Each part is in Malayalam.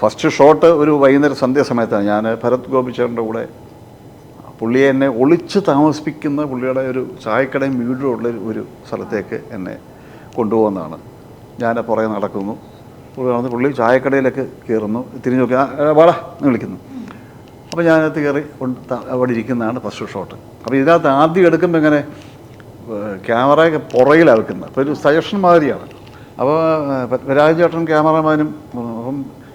ഫസ്റ്റ് ഷോട്ട് ഒരു വൈകുന്നേരം സന്ധ്യ സമയത്താണ്. ഞാൻ ഭരത് ഗോപിച്ചേറിന്റെ കൂടെ പുള്ളിയെ എന്നെ ഒളിച്ച് താമസിപ്പിക്കുന്ന പുള്ളിയുടെ ഒരു ചായക്കടയും വീടും ഉള്ള ഒരു സ്ഥലത്തേക്ക് എന്നെ കൊണ്ടുപോകുന്നതാണ്. ഞാൻ പുറകെ നടക്കുന്നു. പുള്ളി നടന്ന് പുള്ളി ചായക്കടയിലേക്ക് കയറുന്നു. തിരിഞ്ഞു നോക്കി "ആ, ആ, വാടാ എന്ന് വിളിക്കുന്നു. അപ്പോൾ ഞാനകത്ത് കയറി അവിടെ ഇരിക്കുന്നതാണ് ഫസ്റ്റ് ഷോട്ട്. അപ്പോൾ ഇതിനകത്ത് ആദ്യം എടുക്കുമ്പോൾ ഇങ്ങനെ ക്യാമറ പുറകിലാണ് വെക്കുന്നത്. അപ്പോൾ ഒരു സജഷൻ മാതിരിയാണ്. അപ്പോൾ രാജചേട്ടൻ ക്യാമറമാനും അപ്പം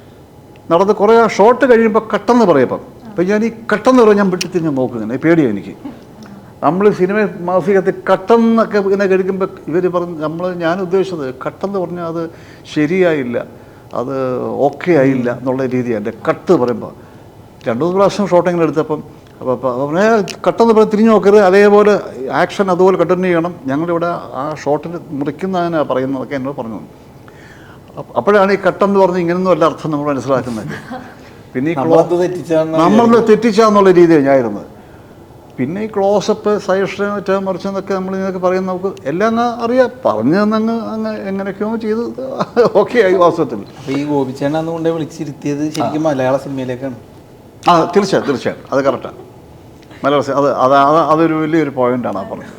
നടന്ന് കുറേ ആ ഷോട്ട് കഴിയുമ്പോൾ കട്ടെന്ന് പറയപ്പം. അപ്പം ഞാൻ ഈ കട്ടെന്ന് പറയാൻ ഞാൻ വിട്ടു തിരിഞ്ഞ് നോക്കുന്നത് പേടിയാണ് എനിക്ക്. നമ്മൾ സിനിമ മാസികത്തിൽ കട്ടെന്നൊക്കെ ഇങ്ങനെ കഴിക്കുമ്പോൾ ഇവർ പറഞ്ഞ് നമ്മൾ ഞാൻ ഉദ്ദേശിച്ചത് കട്ടെന്ന് പറഞ്ഞാൽ അത് ശരിയായില്ല. അത് ഓക്കെ ആയില്ല എന്നുള്ള രീതിയാണ് കട്ട് പറയുമ്പോൾ രണ്ടു മൂന്ന് പ്രാവശ്യം ഷോട്ടിങ്ങിൽ എടുത്തപ്പം അപ്പോൾ അപ്പം കട്ടെന്ന് പറഞ്ഞ് തിരിഞ്ഞു നോക്കരുത്. അതേപോലെ ആക്ഷൻ അതുപോലെ കണ്ടിന്യൂ ചെയ്യണം. ഞങ്ങളിവിടെ ആ ഷോട്ടിൽ മുറിക്കുന്നതിനാണ് പറയുന്നതൊക്കെ എന്നോട് പറഞ്ഞു അപ്പോഴാണ് ഈ കട്ടെന്ന് പറഞ്ഞ് ഇങ്ങനൊന്നും അല്ല അർത്ഥം നമ്മൾ മനസ്സിലാക്കുന്നത്. പിന്നെ ഈ നമ്മളത് നമ്മൾ തെറ്റിച്ചാന്നുള്ള രീതിയാണ് ഞാൻ ഇരുന്നത്. പിന്നെ ഈ ക്ലോസപ്പ് സജഷൻ മറ്റേ മറിച്ചെന്നൊക്കെ നമ്മൾ ഇതൊക്കെ പറയുന്ന നമുക്ക് എല്ലാം അങ്ങ് അറിയാം. പറഞ്ഞു തന്നങ്ങ് അങ്ങ് എങ്ങനെയൊക്കെയോ ചെയ്ത് ഓക്കെ ആയി വാസ്തവത്തിൽ. ഈ ഗോപിച്ചേണ്ണ എന്നുകൊണ്ട് കൊണ്ടേ വിളിച്ചിരുത്തിയത് ശരിക്കും മലയാള സിനിമയിലേക്കാണ്. ആ തീർച്ചയായും തീർച്ചയായും. അത് കറക്റ്റാണ് മലയാള അത് അത് അതൊരു വലിയൊരു പോയിന്റാണ് ആ പറഞ്ഞത്.